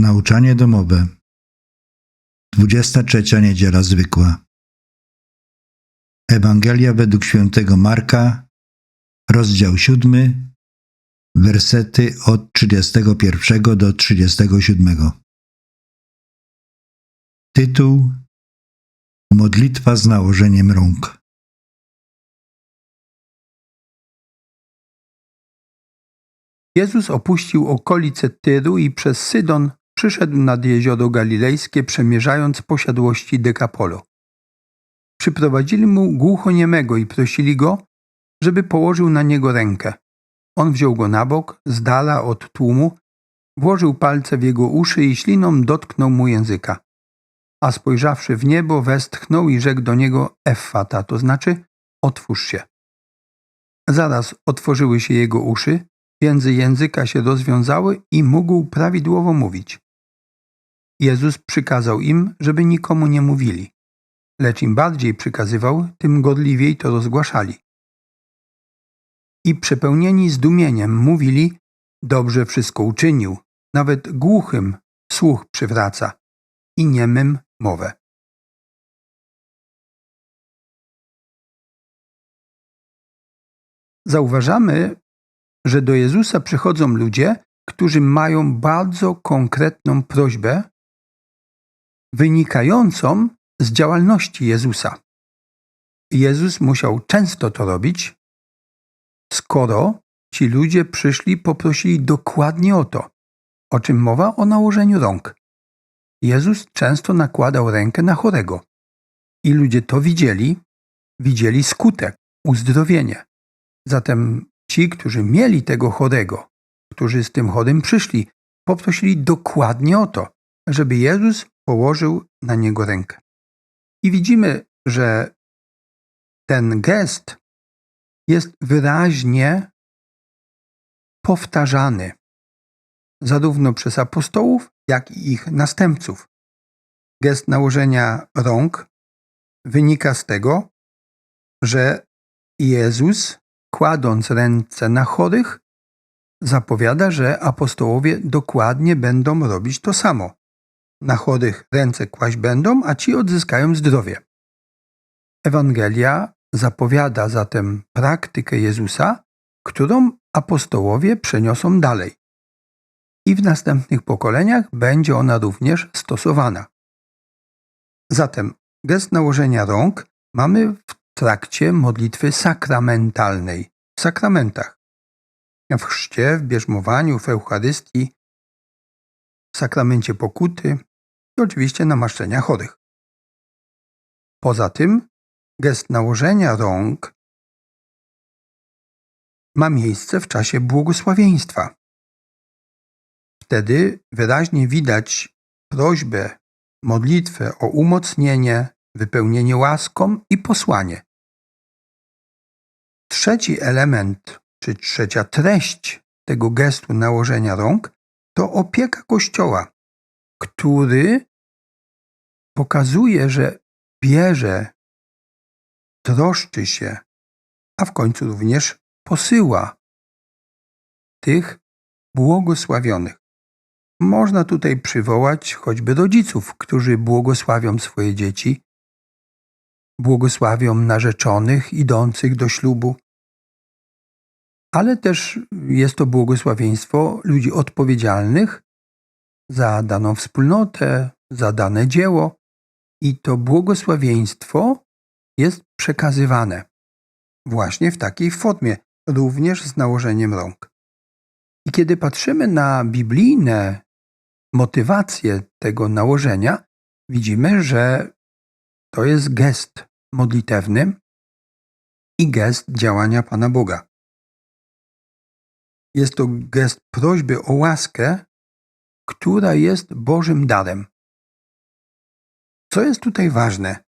Nauczanie domowe. 23 niedziela zwykła. Ewangelia według świętego Marka, rozdział 7, wersety od 31 do 37. Tytuł Modlitwa z nałożeniem rąk. Jezus opuścił okolice Tyru i przez Sydon przyszedł nad jezioro galilejskie, przemierzając posiadłości Dekapolo. Przyprowadzili mu głuchoniemego i prosili go, żeby położył na niego rękę. On wziął go na bok, z dala od tłumu, włożył palce w jego uszy i śliną dotknął mu języka. A spojrzawszy w niebo, westchnął i rzekł do niego Effata, to znaczy otwórz się. Zaraz otworzyły się jego uszy, Więzy języka się rozwiązały i mógł prawidłowo mówić. Jezus przykazał im, żeby nikomu nie mówili, lecz im bardziej przykazywał, tym godliwiej to rozgłaszali. I przepełnieni zdumieniem mówili: Dobrze wszystko uczynił, nawet głuchym słuch przywraca i niemym mowę. Zauważamy, że do Jezusa przychodzą ludzie, którzy mają bardzo konkretną prośbę wynikającą z działalności Jezusa. Jezus musiał często to robić, skoro ci ludzie przyszli, poprosili dokładnie o to, o czym mowa o nałożeniu rąk. Jezus często nakładał rękę na chorego i ludzie to widzieli, widzieli skutek, uzdrowienie. Zatem Ci, którzy mieli tego chorego, którzy z tym chorym przyszli, poprosili dokładnie o to, żeby Jezus położył na niego rękę. I widzimy, że ten gest jest wyraźnie powtarzany zarówno przez apostołów, jak i ich następców. Gest nałożenia rąk wynika z tego, że Jezus kładąc ręce na chorych, zapowiada, że apostołowie dokładnie będą robić to samo. Na chorych ręce kłaść będą, a ci odzyskają zdrowie. Ewangelia zapowiada zatem praktykę Jezusa, którą apostołowie przeniosą dalej. I w następnych pokoleniach będzie ona również stosowana. Zatem gest nałożenia rąk mamy w trakcie modlitwy sakramentalnej, w sakramentach. W chrzcie, w bierzmowaniu, w Eucharystii, w sakramencie pokuty i oczywiście namaszczenia chorych. Poza tym gest nałożenia rąk ma miejsce w czasie błogosławieństwa. Wtedy wyraźnie widać prośbę, modlitwę o umocnienie, wypełnienie łaską i posłanie. Trzeci element, czy trzecia treść tego gestu nałożenia rąk, to opieka Kościoła, który pokazuje, że bierze, troszczy się, a w końcu również posyła tych błogosławionych. Można tutaj przywołać choćby rodziców, którzy błogosławią swoje dzieci, błogosławią narzeczonych idących do ślubu. Ale też jest to błogosławieństwo ludzi odpowiedzialnych za daną wspólnotę, za dane dzieło, i to błogosławieństwo jest przekazywane właśnie w takiej formie, również z nałożeniem rąk. I kiedy patrzymy na biblijne motywacje tego nałożenia, widzimy, że to jest gest modlitewny i gest działania Pana Boga. Jest to gest prośby o łaskę, która jest Bożym darem. Co jest tutaj ważne?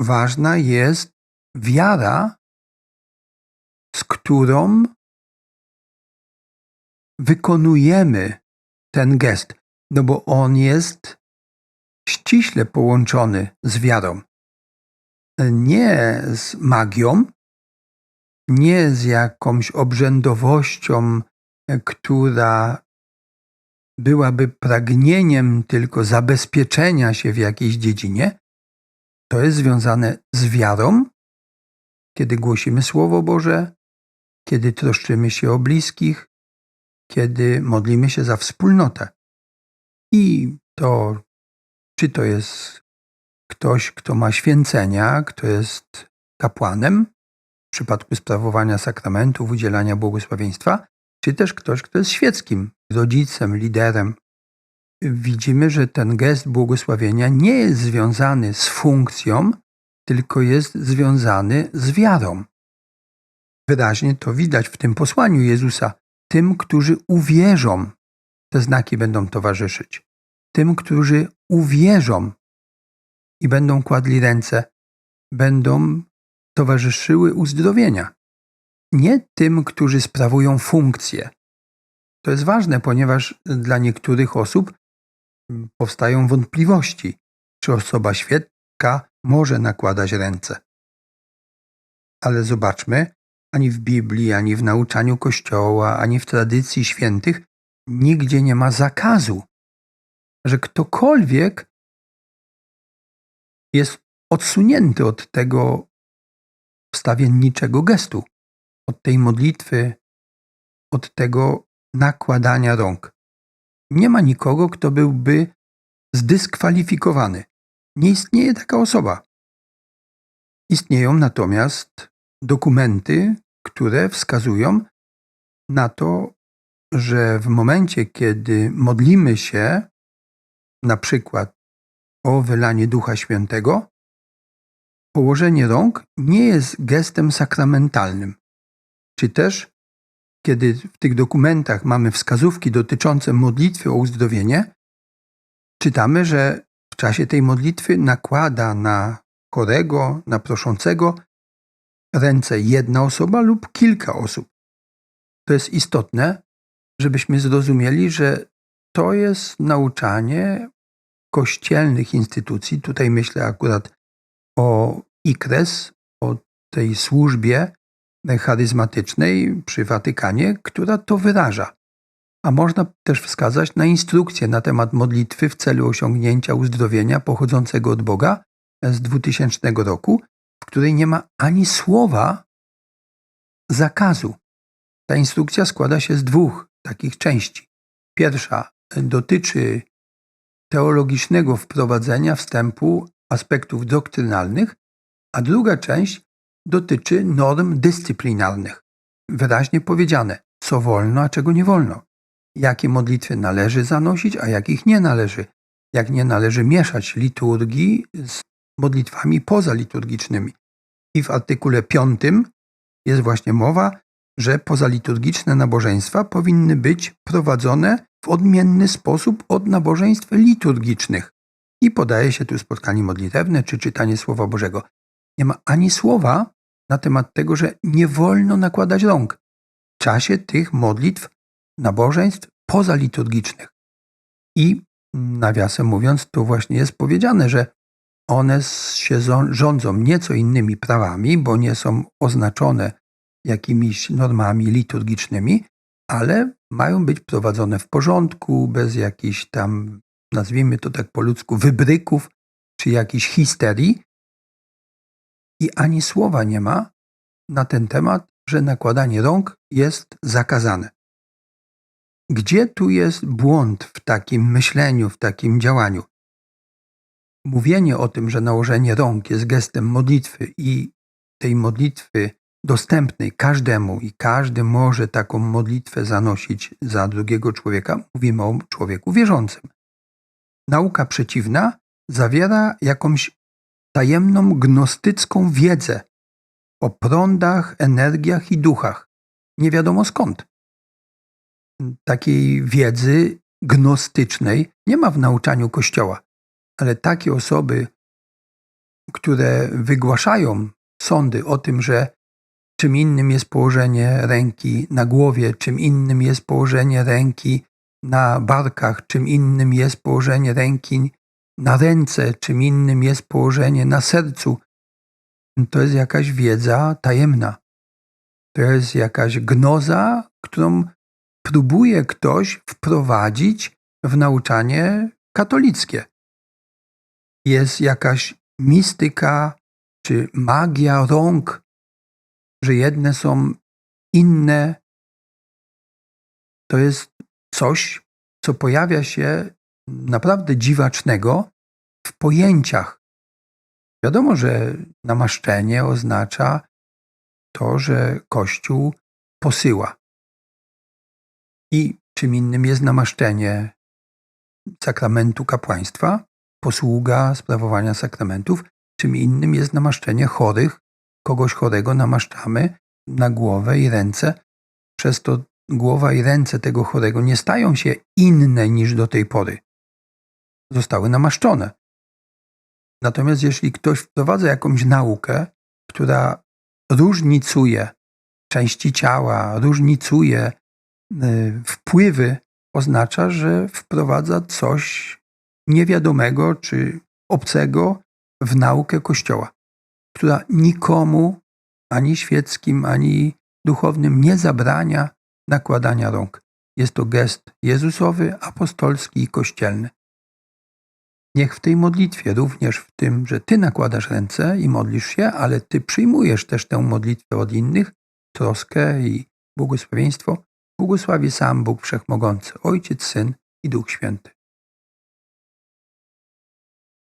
Ważna jest wiara, z którą wykonujemy ten gest, no bo on jest ściśle połączony z wiarą nie z magią, nie z jakąś obrzędowością, która byłaby pragnieniem tylko zabezpieczenia się w jakiejś dziedzinie, to jest związane z wiarą, kiedy głosimy Słowo Boże, kiedy troszczymy się o bliskich, kiedy modlimy się za wspólnotę. I to, czy to jest ktoś, kto ma święcenia, kto jest kapłanem w przypadku sprawowania sakramentów, udzielania błogosławieństwa, czy też ktoś, kto jest świeckim, rodzicem, liderem. Widzimy, że ten gest błogosławienia nie jest związany z funkcją, tylko jest związany z wiarą. Wyraźnie to widać w tym posłaniu Jezusa. Tym, którzy uwierzą, te znaki będą towarzyszyć. Tym, którzy uwierzą i będą kładli ręce, będą towarzyszyły uzdrowienia. Nie tym, którzy sprawują funkcje. To jest ważne, ponieważ dla niektórych osób powstają wątpliwości, czy osoba świecka może nakładać ręce. Ale zobaczmy, ani w Biblii, ani w nauczaniu Kościoła, ani w tradycji świętych nigdzie nie ma zakazu, że ktokolwiek jest odsunięty od tego wstawienniczego gestu, od tej modlitwy, od tego nakładania rąk. Nie ma nikogo, kto byłby zdyskwalifikowany. Nie istnieje taka osoba. Istnieją natomiast dokumenty, które wskazują na to, że w momencie, kiedy modlimy się na przykład o wylanie Ducha Świętego, położenie rąk nie jest gestem sakramentalnym. Czy też, kiedy w tych dokumentach mamy wskazówki dotyczące modlitwy o uzdrowienie, czytamy, że w czasie tej modlitwy nakłada na chorego, na proszącego ręce jedna osoba lub kilka osób. To jest istotne, żebyśmy zrozumieli, że to jest nauczanie kościelnych instytucji. Tutaj myślę akurat o IKRES, o tej służbie charyzmatycznej przy Watykanie, która to wyraża. A można też wskazać na instrukcję na temat modlitwy w celu osiągnięcia uzdrowienia pochodzącego od Boga z 2000 roku, w której nie ma ani słowa zakazu. Ta instrukcja składa się z dwóch takich części. Pierwsza dotyczy teologicznego wprowadzenia wstępu aspektów doktrynalnych, a druga część dotyczy norm dyscyplinarnych. Wyraźnie powiedziane, co wolno, a czego nie wolno. Jakie modlitwy należy zanosić, a jakich nie należy. Jak nie należy mieszać liturgii z modlitwami pozaliturgicznymi. I w artykule 5 jest właśnie mowa, że pozaliturgiczne nabożeństwa powinny być prowadzone w odmienny sposób od nabożeństw liturgicznych. I podaje się tu spotkanie modlitewne czy czytanie Słowa Bożego. Nie ma ani słowa na temat tego, że nie wolno nakładać rąk w czasie tych modlitw, nabożeństw pozaliturgicznych. I nawiasem mówiąc, tu właśnie jest powiedziane, że one się rządzą nieco innymi prawami, bo nie są oznaczone jakimiś normami liturgicznymi, ale mają być prowadzone w porządku, bez jakichś tam, nazwijmy to tak po ludzku, wybryków czy jakiejś histerii. I ani słowa nie ma na ten temat, że nakładanie rąk jest zakazane. Gdzie tu jest błąd w takim myśleniu, w takim działaniu? Mówienie o tym, że nałożenie rąk jest gestem modlitwy i tej modlitwy dostępnej każdemu i każdy może taką modlitwę zanosić za drugiego człowieka, mówimy o człowieku wierzącym. Nauka przeciwna zawiera jakąś tajemną gnostycką wiedzę o prądach, energiach i duchach. Nie wiadomo skąd. Takiej wiedzy gnostycznej nie ma w nauczaniu Kościoła, ale takie osoby, które wygłaszają sądy o tym, że czym innym jest położenie ręki na głowie, czym innym jest położenie ręki na barkach, czym innym jest położenie ręki na ręce, czym innym jest położenie na sercu. To jest jakaś wiedza tajemna. To jest jakaś gnoza, którą próbuje ktoś wprowadzić w nauczanie katolickie. Jest jakaś mistyka czy magia rąk, że jedne są inne. To jest coś, co pojawia się naprawdę dziwacznego w pojęciach. Wiadomo, że namaszczenie oznacza to, że Kościół posyła. I czym innym jest namaszczenie sakramentu kapłaństwa, posługa sprawowania sakramentów, czym innym jest namaszczenie chorych. Kogoś chorego namaszczamy na głowę i ręce. Przez to głowa i ręce tego chorego nie stają się inne niż do tej pory. Zostały namaszczone. Natomiast jeśli ktoś wprowadza jakąś naukę, która różnicuje części ciała, różnicuje y, wpływy, oznacza, że wprowadza coś niewiadomego czy obcego w naukę Kościoła, która nikomu, ani świeckim, ani duchownym, nie zabrania nakładania rąk. Jest to gest Jezusowy, apostolski i kościelny. Niech w tej modlitwie, również w tym, że Ty nakładasz ręce i modlisz się, ale Ty przyjmujesz też tę modlitwę od innych, troskę i błogosławieństwo, błogosławi sam Bóg Wszechmogący, Ojciec, Syn i Duch Święty.